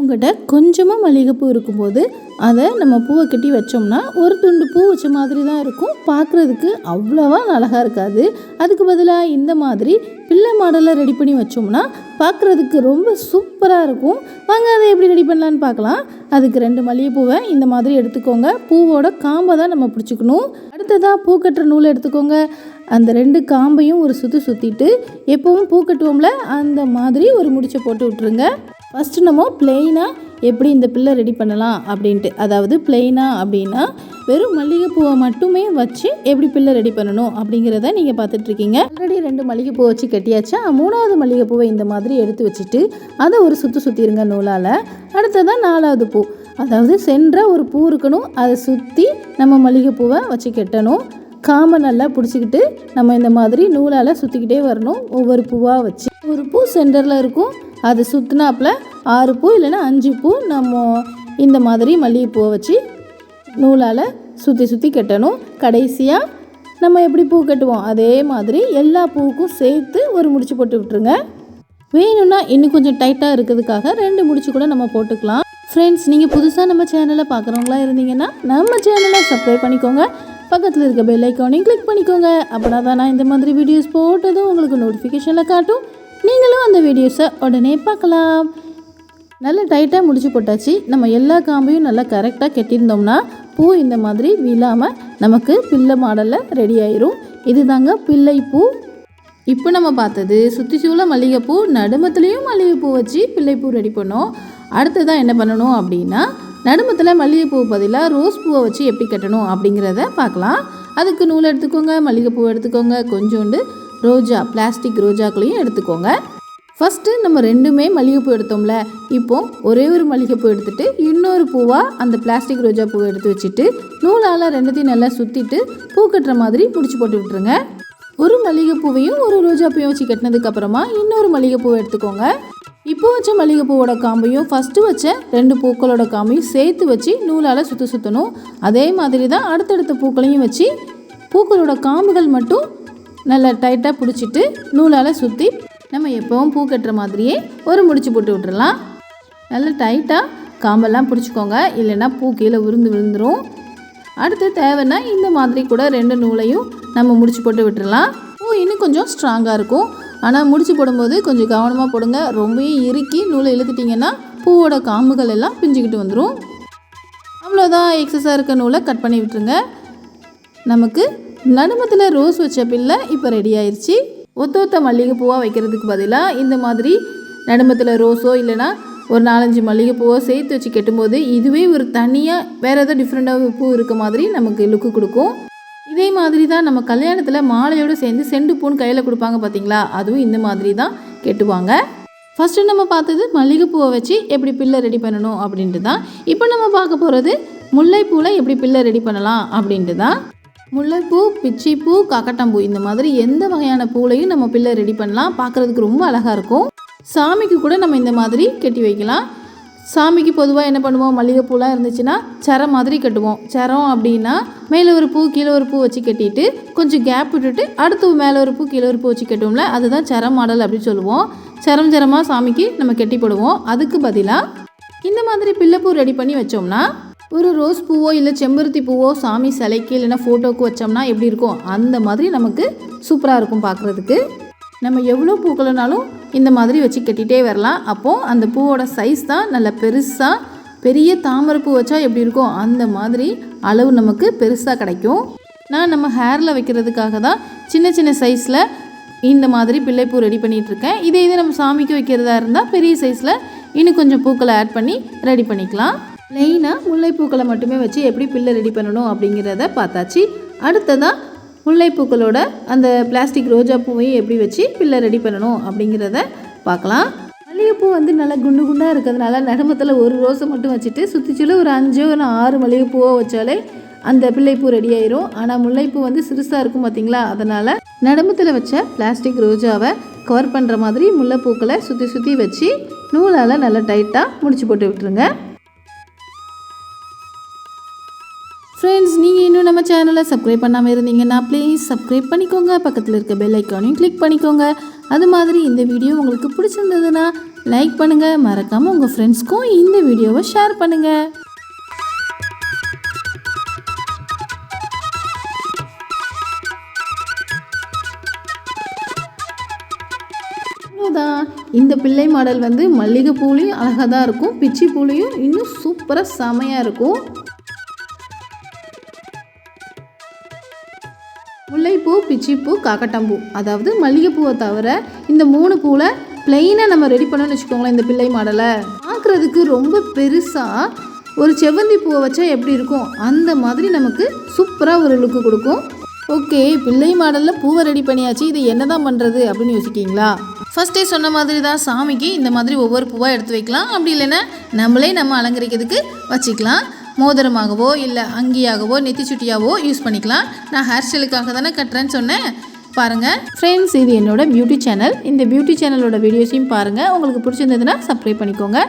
உங்கள்கிட்ட கொஞ்சமாக மல்லிகைப்பூ இருக்கும்போது அதை நம்ம பூவை கட்டி வச்சோம்னா ஒரு துண்டு பூ வச்ச மாதிரி தான் இருக்கும். பார்க்குறதுக்கு அவ்வளோவா அழகாக இருக்காது. அதுக்கு பதிலாக இந்த மாதிரி பிள்ளை மாடலை ரெடி பண்ணி வச்சோம்னா பார்க்குறதுக்கு ரொம்ப சூப்பராக இருக்கும். வாங்க அதை எப்படி ரெடி பண்ணலான்னு பார்க்கலாம். அதுக்கு ரெண்டு மல்லிகைப்பூவை இந்த மாதிரி எடுத்துக்கோங்க. பூவோட காம்பை தான் நம்ம பிடிச்சிக்கணும். அடுத்ததாக பூ கட்டுற நூலை எடுத்துக்கோங்க. அந்த ரெண்டு காம்பையும் ஒரு சுற்றி சுற்றிட்டு எப்பவும் பூ கட்டுவோம்ல அந்த மாதிரி ஒரு முடிச்சை போட்டு விட்டுருங்க. ஃபஸ்ட்டு நம்ம பிளெயினாக எப்படி இந்த பிள்ளை ரெடி பண்ணலாம் அப்படின்ட்டு. அதாவது பிளெயினாக அப்படின்னா வெறும் மல்லிகைப்பூவை மட்டுமே வச்சு எப்படி பிள்ளை ரெடி பண்ணணும் அப்படிங்கிறத நீங்கள் பார்த்துட்ருக்கீங்க. ஆல்ரெடி ரெண்டு மல்லிகைப்பூ வச்சு கட்டியாச்சா. மூணாவது மல்லிகைப்பூவை இந்த மாதிரி எடுத்து வச்சுட்டு அதை ஒரு சுற்றி சுற்றிருங்க நூலால். அடுத்ததான் நாலாவது பூ. அதாவது சென்ற ஒரு பூ இருக்கணும். அதை சுற்றி நம்ம மல்லிகைப்பூவை வச்சு கட்டணும். காம்பை நல்லா பிடிச்சிக்கிட்டு நம்ம இந்த மாதிரி நூலால் சுற்றிக்கிட்டே வரணும். ஒவ்வொரு பூவாக வச்சு. ஒரு பூ சென்டரில் இருக்கும். அது சுற்றினாப்புல ஆறு பூ இல்லைன்னா அஞ்சு பூ நம்ம இந்த மாதிரி மல்லிகைப்பூவை வச்சு நூலால் சுற்றி சுற்றி கட்டணும். கடைசியாக நம்ம எப்படி பூ கட்டுவோம்? அதே மாதிரி எல்லா பூவுக்கும் சேர்த்து ஒரு முடிச்சு போட்டு விட்டுருங்க. வேணும்னா இன்னும் கொஞ்சம் டைட்டாக இருக்கிறதுக்காக ரெண்டு முடிச்சு கூட நம்ம போட்டுக்கலாம். ஃப்ரெண்ட்ஸ் நீங்கள் புதுசாக நம்ம சேனலை பார்க்குறவங்களா இருந்தீங்கன்னா நம்ம சேனலை சப்ஸ்கிரைப் பண்ணிக்கோங்க. பக்கத்தில் இருக்க பெல் ஐக்கானையும் கிளிக் பண்ணிக்கோங்க. அப்படின்னா தான் நான் இந்த மாதிரி வீடியோஸ் போட்டதும் உங்களுக்கு நோட்டிஃபிகேஷனில் காட்டும். நீங்களும் அந்த வீடியோஸை உடனே பார்க்கலாம். நல்லா டைட்டாக முடிச்சு போட்டாச்சு. நம்ம எல்லா காம்பையும் நல்லா கரெக்டாக கட்டியிருந்தோம்னா பூ இந்த மாதிரி விழாமல் நமக்கு பிள்ளை மாடலில் ரெடி ஆயிரும். இதுதாங்க பிள்ளை பூ. இப்போ நம்ம பார்த்தது சுற்றி சூழ மல்லிகைப்பூ நடுமத்துலேயும் மல்லிகைப்பூ வச்சு பிள்ளைப்பூ ரெடி பண்ணோம். அடுத்ததான் என்ன பண்ணணும் அப்படின்னா நடுமத்தில் மல்லிகைப்பூ பதிலாக ரோஸ் பூவை வச்சு எப்படி கட்டணும் அப்படிங்கிறத பார்க்கலாம். அதுக்கு நூல் எடுத்துக்கோங்க மல்லிகைப்பூ எடுத்துக்கோங்க கொஞ்சோண்டு ரோஜா பிளாஸ்டிக் ரோஜாக்களையும் எடுத்துக்கோங்க. ஃபஸ்ட்டு நம்ம ரெண்டுமே மல்லிகைப்பூ எடுத்தோம்ல இப்போ ஒரே ஒரு மல்லிகைப்பூ எடுத்துட்டு இன்னொரு பூவாக அந்த பிளாஸ்டிக் ரோஜா பூவை எடுத்து வச்சுட்டு நூலால் ரெண்டுத்தையும் நல்லா சுற்றிட்டு பூ கட்டுற மாதிரி பிடிச்சி போட்டு விட்டுருங்க. ஒரு மல்லிகைப்பூவையும் ஒரு ரோஜாப்பூவையும் வச்சு கட்டினதுக்கப்புறமா இன்னொரு மல்லிகைப்பூவை எடுத்துக்கோங்க. இப்போ வச்ச மல்லிகைப்பூவோட காம்பையும் ஃபஸ்ட்டு வச்ச ரெண்டு பூக்களோட காம்பையும் சேர்த்து வச்சு நூலால் சுற்றி சுற்றணும் அதே மாதிரி தான் அடுத்தடுத்த பூக்களையும் வச்சு பூக்களோட காம்புகள் மட்டும் நல்லா டைட்டாக பிடிச்சிட்டு நூலால் சுற்றி நம்ம எப்போவும் பூ கட்டுற மாதிரியே ஒரு முடிச்சு போட்டு விட்டுறலாம். நல்லா டைட்டாக காம்பெல்லாம் பிடிச்சிக்கோங்க. இல்லைன்னா பூ கீழே விழுந்து விழுந்துடும் அடுத்து தேவைன்னா இந்த மாதிரி கூட ரெண்டு நூலையும் நம்ம முடிச்சு போட்டு விட்டுறலாம். பூ இன்னும் கொஞ்சம் ஸ்ட்ராங்காக இருக்கும். ஆனால் முடிச்சு போடும்போது கொஞ்சம் கவனமாக போடுங்க. ரொம்பவே இறுக்கி நூலை இழுத்துட்டிங்கன்னா பூவோட காம்புகள் எல்லாம் பிஞ்சுக்கிட்டு வந்துடும் அவ்வளோதான் எக்ஸஸாக இருக்க நூலை கட் பண்ணி விட்டுருங்க. நமக்கு நடுமத்தில் ரோஸ் வச்ச பிள்ளை இப்போ ரெடி ஆயிடுச்சு ஒத்த ஒத்த மல்லிகைப்பூவாக வைக்கிறதுக்கு பதிலாக இந்த மாதிரி நடுமத்தில் ரோஸோ இல்லைன்னா ஒரு நாலஞ்சு மல்லிகைப்பூவோ சேர்த்து வச்சு கெட்டும்போது இதுவே ஒரு தனியாக வேறு ஏதோ டிஃப்ரெண்ட்டாக பூ இருக்க மாதிரி நமக்கு லுக்கு கொடுக்கும். இதே மாதிரி தான் நம்ம கல்யாணத்தில் மாலையோடு சேர்ந்து செண்டு பூன்னு கையில் கொடுப்பாங்க பார்த்தீங்களா அதுவும் இந்த மாதிரி தான் கெட்டுவாங்க. ஃபஸ்ட்டு நம்ம பார்த்தது மல்லிகைப்பூவை வச்சு எப்படி பிள்ளை ரெடி பண்ணணும் அப்படின்ட்டு தான். இப்போ நம்ம பார்க்க போகிறது முல்லைப்பூவில் எப்படி பிள்ளை ரெடி பண்ணலாம் அப்படின்ட்டு தான். முல்லைப்பூ பிச்சிப்பூ காக்கட்டாம்பூ இந்த மாதிரி எந்த வகையான பூலையும் நம்ம பிள்ளை ரெடி பண்ணலாம். பார்க்குறதுக்கு ரொம்ப அழகாக இருக்கும். சாமிக்கு கூட நம்ம இந்த மாதிரி கட்டி வைக்கலாம். சாமிக்கு பொதுவாக என்ன பண்ணுவோம்? மல்லிகைப்பூலாம் இருந்துச்சுன்னா சரம் மாதிரி கட்டுவோம். சரம் அப்படின்னா மேலே ஒரு பூ கீழே ஒரு பூ வச்சு கட்டிட்டு கொஞ்சம் கேப் விட்டுட்டு அடுத்து மேலே ஒரு பூ கீழே ஒரு பூ வச்சு கட்டுவோம்ல அதுதான் சரம் மாடல் அப்படின்னு சொல்லுவோம். சரம் சரமாக சாமிக்கு நம்ம கட்டி போடுவோம். அதுக்கு பதிலாக இந்த மாதிரி பிள்ளைப்பூ ரெடி பண்ணி வச்சோம்னா ஒரு ரோஸ் பூவோ இல்லை செம்பருத்தி பூவோ சாமி சிலைக்கு இல்லைன்னா ஃபோட்டோக்கு வச்சோம்னா எப்படி இருக்கும்? அந்த மாதிரி நமக்கு சூப்பராக இருக்கும் பார்க்குறதுக்கு. நம்ம எவ்வளோ பூக்களைனாலும் இந்த மாதிரி வச்சு கட்டிகிட்டே வரலாம். அப்போது அந்த பூவோட சைஸ் தான் நல்ல பெருசாக பெரிய தாமரை பூ வச்சா எப்படி இருக்கும்? அந்த மாதிரி அளவு நமக்கு பெருசாக கிடைக்கும். நான் நம்ம ஹேரில் வைக்கிறதுக்காக தான் சின்ன சின்ன சைஸில் இந்த மாதிரி பிள்ளைப்பூ ரெடி பண்ணிகிட்ருக்கேன் இதே இது நம்ம சாமிக்கு வைக்கிறதா இருந்தால் பெரிய சைஸில் இன்னும் கொஞ்சம் பூக்களை ஆட் பண்ணி ரெடி பண்ணிக்கலாம். ப்ளெயினாக முல்லைப்பூக்களை மட்டுமே வச்சு எப்படி பில்லை ரெடி பண்ணணும் அப்படிங்கிறத பார்த்தாச்சு. அடுத்ததாக முல்லைப்பூக்களோட அந்த பிளாஸ்டிக் ரோஜா பூவையும் எப்படி வச்சு பில்லை ரெடி பண்ணணும் அப்படிங்கிறத பார்க்கலாம். மல்லிகைப்பூ வந்து நல்லா குண்டு குண்டாக இருக்கிறதுனால நடுமத்தில் ஒரு ரோஸை மட்டும் வச்சுட்டு சுற்றிச்சுல ஒரு அஞ்சோ இல்லை ஆறு மல்லிகைப்பூவோ வச்சாலே அந்த பிள்ளைப்பூ ரெடி ஆயிரும். ஆனால் முல்லைப்பூ வந்து சிறுசாக இருக்கும் பார்த்தீங்களா அதனால் நடுமத்தில் வச்ச பிளாஸ்டிக் ரோஜாவை கவர் பண்ணுற மாதிரி முல்லைப்பூக்களை சுற்றி சுற்றி வச்சு நூலால் நல்லா டைட்டாக முடிச்சு போட்டு விட்டுருங்க. ஃப்ரெண்ட்ஸ் நீங்கள் இன்னும் நம்ம சேனலை சப்ஸ்கிரைப் பண்ணாமல் இருந்தீங்கன்னா ப்ளீஸ் சப்ஸ்கிரைப் பண்ணிக்கோங்க. பக்கத்தில் இருக்க பெல் ஐக்கானையும் கிளிக் பண்ணிக்கோங்க. அது மாதிரி இந்த வீடியோ உங்களுக்கு பிடிச்சிருந்ததுன்னா லைக் பண்ணுங்கள் மறக்காமல் உங்கள் ஃப்ரெண்ட்ஸ்க்கும் இந்த வீடியோவை ஷேர் பண்ணுங்கள் அவ்வளோதான் இந்த பிள்ளை மாடல் வந்து மல்லிகை அழகாக தான் இருக்கும். பிச்சி பூலையும் இன்னும் சூப்பராக செமையாக இருக்கும். முல்லைப்பூ பிச்சிப்பூ காக்கட்டாம்பூ. அதாவது மல்லிகைப்பூவை தவிர இந்த மூணு பூவில் பிளெயினாக நம்ம ரெடி பண்ணோம்னு வச்சுக்கோங்களேன் இந்த பிள்ளை மாடலை. பார்க்குறதுக்கு ரொம்ப பெருசாக ஒரு செவ்வந்தி பூவை வச்சா எப்படி இருக்கும்? அந்த மாதிரி நமக்கு சூப்பராக ஒரு லுக்கு கொடுக்கும். ஓகே பிள்ளை மாடலில் பூவை ரெடி பண்ணியாச்சு. இது என்ன தான் பண்ணுறது அப்படின்னு யோசிக்கிங்களா ஃபஸ்ட்டே சொன்ன மாதிரி தான் சாமிக்கு இந்த மாதிரி ஒவ்வொரு பூவாக எடுத்து வைக்கலாம். அப்படி இல்லைன்னா நம்மளே நம்ம அலங்கரிக்கிறதுக்கு வச்சுக்கலாம். மோதிரமாகவோ இல்லை அங்கியாகவோ நெத்தி யூஸ் பண்ணிக்கலாம். நான் ஹேர் ஸ்டைலுக்காக தானே கட்டுறேன்னு சொன்னேன். பாருங்கள் ஃப்ரெண்ட்ஸ் இது என்னோட பியூட்டி சேனல் இந்த பியூட்டி சேனலோட வீடியோஸையும் பாருங்கள் உங்களுக்கு பிடிச்சிருந்ததுன்னா சப்ஸ்கிரைப் பண்ணிக்கோங்க.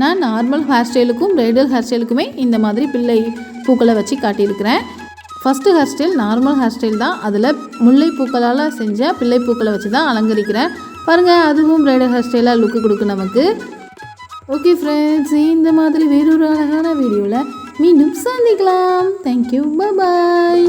நான் நார்மல் ஹேர் ஸ்டைலுக்கும் பிரைடல் ஹேர் ஸ்டைலுக்குமே இந்த மாதிரி பிள்ளை பூக்களை வச்சு காட்டியிருக்கிறேன். First hair style normal hair style தான். அதில் முல்லை பூக்களால் செஞ்ச பிள்ளை பூக்களை வச்சு தான் அலங்கரிக்கிறேன். பாருங்கள் அதுவும் பிரைடல் ஹேர் ஸ்டைலாக லுக்கு கொடுக்கும் நமக்கு. ஓகே ஃப்ரெண்ட்ஸ் இந்த மாதிரி வேறொரு அழகான வீடியோவில் மீண்டும் சந்திக்கலாம். Thank you bye